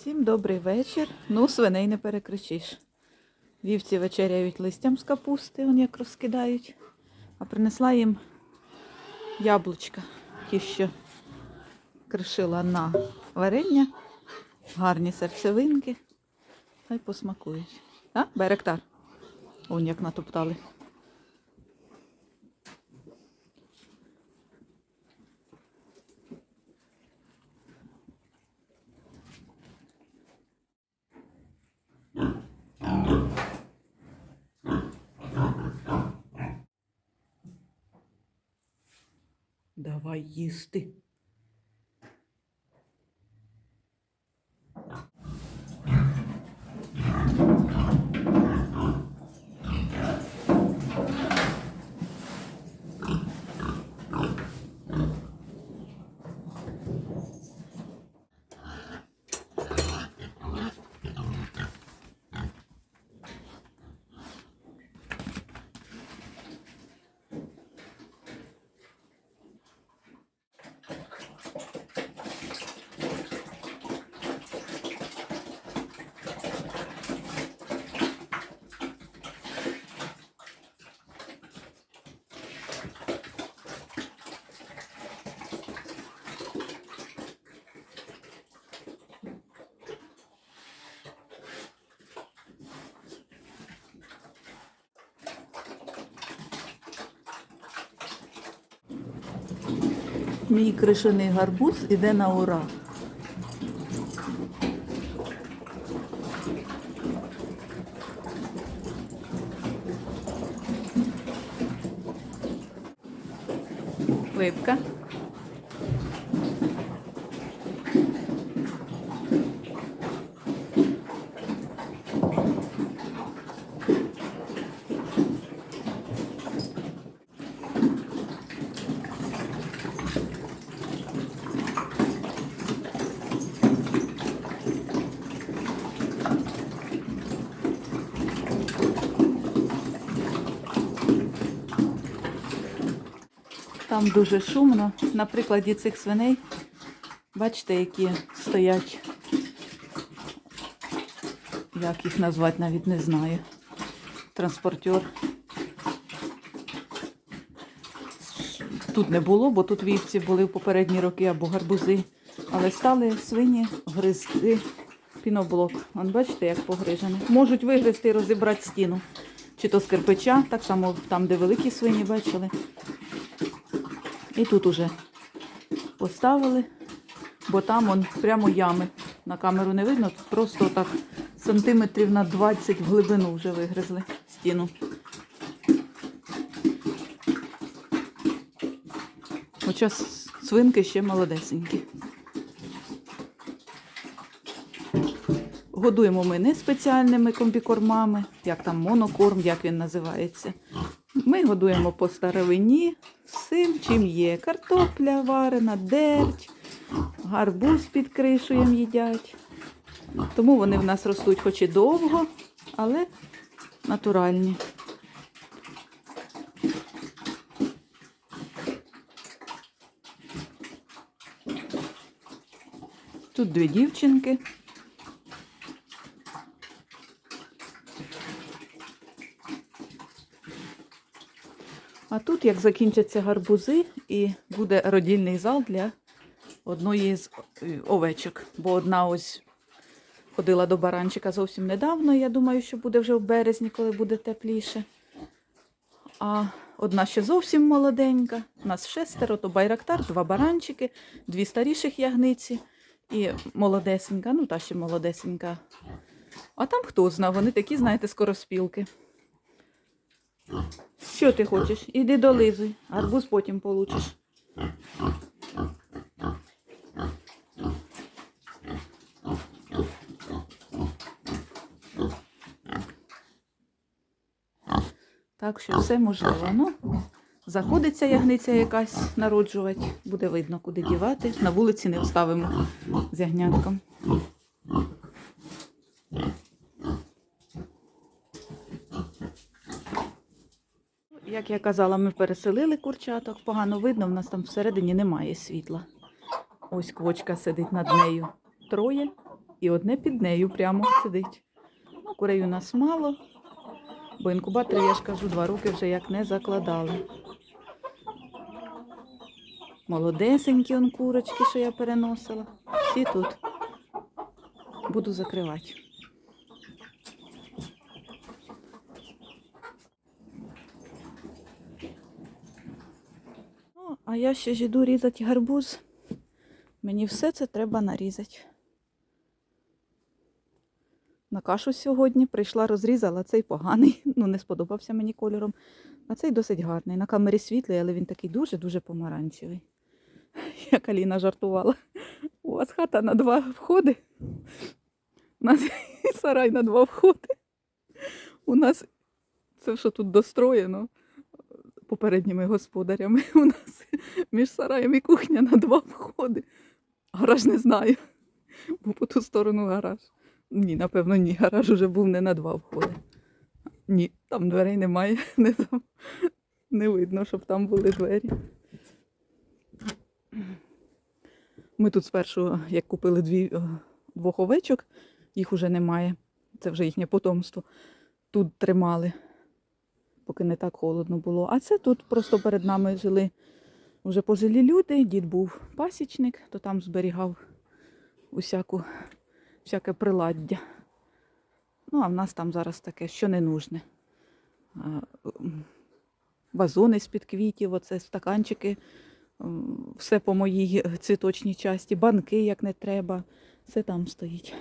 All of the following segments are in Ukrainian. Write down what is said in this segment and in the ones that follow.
Всім добрий вечір. Ну, свиней не перекричиш. Вівці вечеряють листям з капусти, вони як розкидають. А принесла їм яблучка, ті, що кришила на варення. Гарні серцевинки. Хай посмакують. А? Беректар. Он як натоптали. Давай їсти. Мій кришений гарбуз іде на ура. Липка. Там дуже шумно. На прикладі цих свиней, бачите, які стоять. Як їх назвати, навіть не знаю. Транспортер. Тут не було, бо тут вівці були в попередні роки або гарбузи. Але стали свині гризти піноблок. Вон бачите, як погрижений. Можуть вигризти і розібрати стіну. Чи то з кирпича, так само там, де великі свині бачили. І тут уже поставили, бо там он прямо ями. На камеру не видно, просто так сантиметрів на 20 в глибину вже вигризли стіну. Хоча свинки ще молодесенькі. Годуємо ми не спеціальними комбікормами, як там монокорм, як він називається. Ми годуємо по старовині всім, чим є. Картопля варена, дерть, гарбуз під кришею їдять. Тому вони в нас ростуть хоч і довго, але натуральні. Тут дві дівчинки. Тут, як закінчаться гарбузи, і буде родільний зал для одної з е, овечок. Бо одна ось ходила до баранчика зовсім недавно. Я думаю, що буде вже в березні, коли буде тепліше. А одна ще зовсім молоденька. У нас шестеро, то байрактар, два баранчики, дві старіших ягниці і молодесенька, ну та ще молодесенька. А там хто зна, вони такі, знаєте, скороспілки. Що ти хочеш? Іди долизуй, арбуз потім получиш. Так що все можливо. Ну, заходиться ягниця якась народжувати, буде видно, куди дівати. На вулиці не вставимо з ягнятком. Як я казала, ми переселили курчаток. Погано видно, в нас там всередині немає світла. Ось квочка сидить над нею. Троє. І одне під нею прямо сидить. Ну, курей у нас мало, бо інкубатори, я ж кажу, два роки вже як не закладали. Молодесенькі он курочки, що я переносила. Всі тут. Буду закривати. Ну, а я ще ж іду різати гарбуз. Мені все це треба нарізати. На кашу сьогодні прийшла, розрізала цей поганий. Ну, не сподобався мені кольором. А цей досить гарний. На камері світлий, але він такий дуже-дуже помаранчевий. Як Аліна жартувала. У вас хата на два входи. У нас сарай на два входи. У нас це що тут достроєно попередніми господарями. У нас між сараєм і кухня на два входи. Гараж не знаю. Бо по ту сторону гараж. Ні, напевно, ні. Гараж уже був не на два входи. Ні, там дверей немає. Не, там, не видно, щоб там були двері. Ми тут спершу, як купили дві, е, двох овечок, їх уже немає. Це вже їхнє потомство. Тут тримали, поки не так холодно було. А це тут просто перед нами жили вже пожилі люди. Дід був пасічник, то там зберігав усяку, всяке приладдя. Ну, а в нас там зараз таке, що не нужне. Вазони з-під квітів, оце стаканчики, все по моїй цвіточній часті, банки, як не треба, все там стоїть.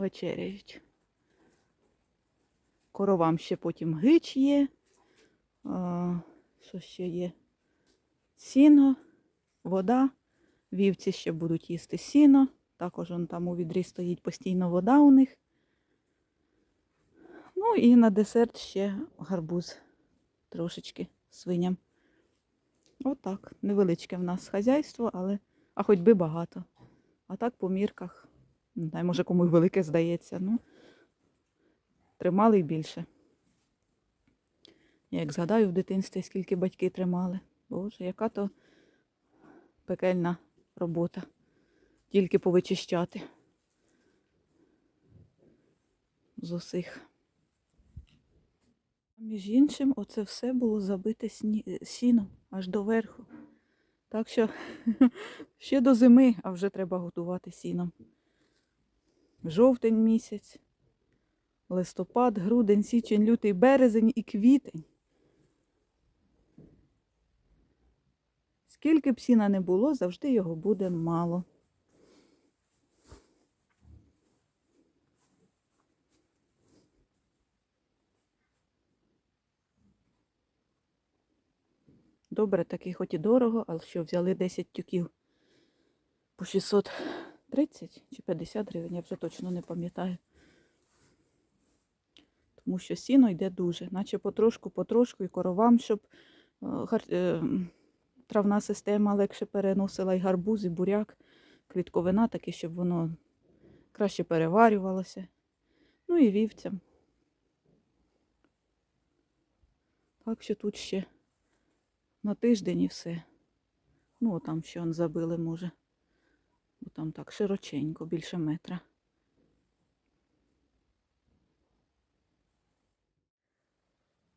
Вечеряють. Коровам ще потім гич є. А, що ще є? Сіно, вода. Вівці ще будуть їсти сіно. Також он там у відрі стоїть постійно вода у них. Ну і на десерт ще гарбуз трошечки свиням. Отак. Невеличке в нас хазяйство, але а хоч би багато. А так по мірках. Не знаю, може кому й велике здається. Ну, тримали й більше. Я як згадаю в дитинстві, скільки батьки тримали. Боже, яка то пекельна робота. Тільки повичищати з усіх. Між іншим, оце все було забите сіном аж до верху. Так що ще до зими, а вже треба готувати сіном. Жовтень місяць, листопад, грудень, січень, лютий, березень і квітень. Скільки б сіна не було, завжди його буде мало. Добре, такий хоч і дорого, але що взяли 10 тюків по 630 чи 50 гривень, я вже точно не пам'ятаю. Тому що сіно йде дуже, наче потрошку, потрошку і коровам, щоб е, е, травна система легше переносила і гарбуз, і буряк, квітковина таке, щоб воно краще переварювалося. Ну і вівцям. Так що тут ще на тиждень і все. Ну, там ще забили, може. Бо там так широченько, більше метра.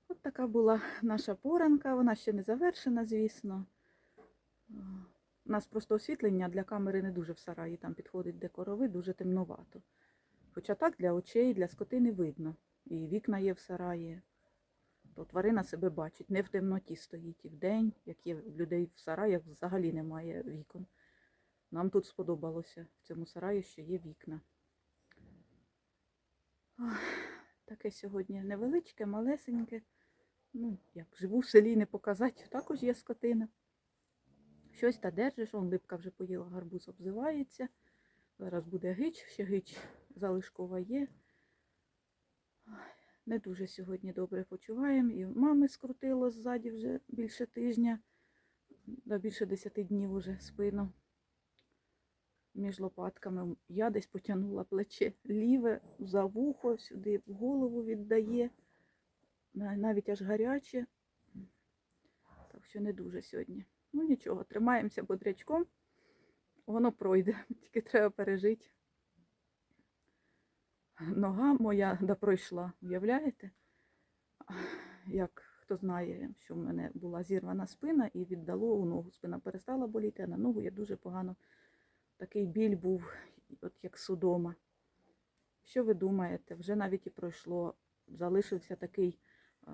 От така була наша поранка. Вона ще не завершена, звісно. У нас просто освітлення для камери не дуже в сараї, там підходить де корови, дуже темнувато. Хоча так для очей, для скотини видно. І вікна є в сараї, то тварина себе бачить, не в темноті стоїть і вдень, як є в людей в сараях, взагалі немає вікон. Нам тут сподобалося в цьому сараї, що є вікна. Ох, таке сьогодні невеличке, малесеньке. Ну, як живу в селі, не показати, також є скотина. Щось та держиш, он липка вже поїла, гарбуз обзивається. Зараз буде гич, ще гич залишкова є. Не дуже сьогодні добре почуваємо. І мами скрутило ззаді вже більше тижня, да більше 10 днів уже спину. Між лопатками. Я десь потягнула плече ліве за вухо, сюди в голову віддає. Навіть аж гаряче. Так що не дуже сьогодні. Ну нічого, тримаємося бодрячком. Воно пройде, тільки треба пережити. Нога моя да пройшла, уявляєте? Як хто знає, що в мене була зірвана спина і віддало у ногу. Спина перестала боліти, а на ногу я дуже погано. Такий біль був, от як судома. Що ви думаєте? Вже навіть і пройшло. Залишився такий а,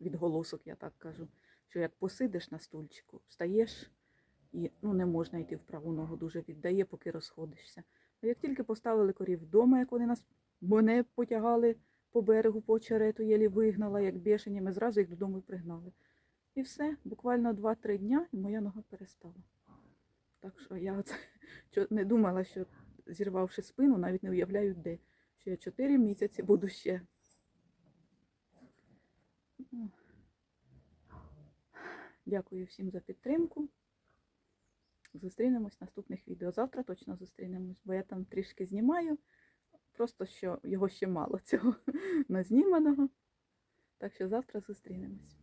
відголосок, я так кажу, що як посидиш на стульчику, встаєш і ну, не можна йти в праву ногу, дуже віддає, поки розходишся. А як тільки поставили корів вдома, як вони нас мене потягали по берегу, по очерету, єлі вигнала, як бешені, ми зразу їх додому і пригнали. І все, буквально 2-3 дня, і моя нога перестала. Так що я оце, не думала, що зірвавши спину, навіть не уявляю де. Що я 4 місяці буду ще. Дякую всім за підтримку. Зустрінемось в наступних відео. Завтра точно зустрінемось, бо я там трішки знімаю. Просто що його ще мало цього назніманого. Так що завтра зустрінемось.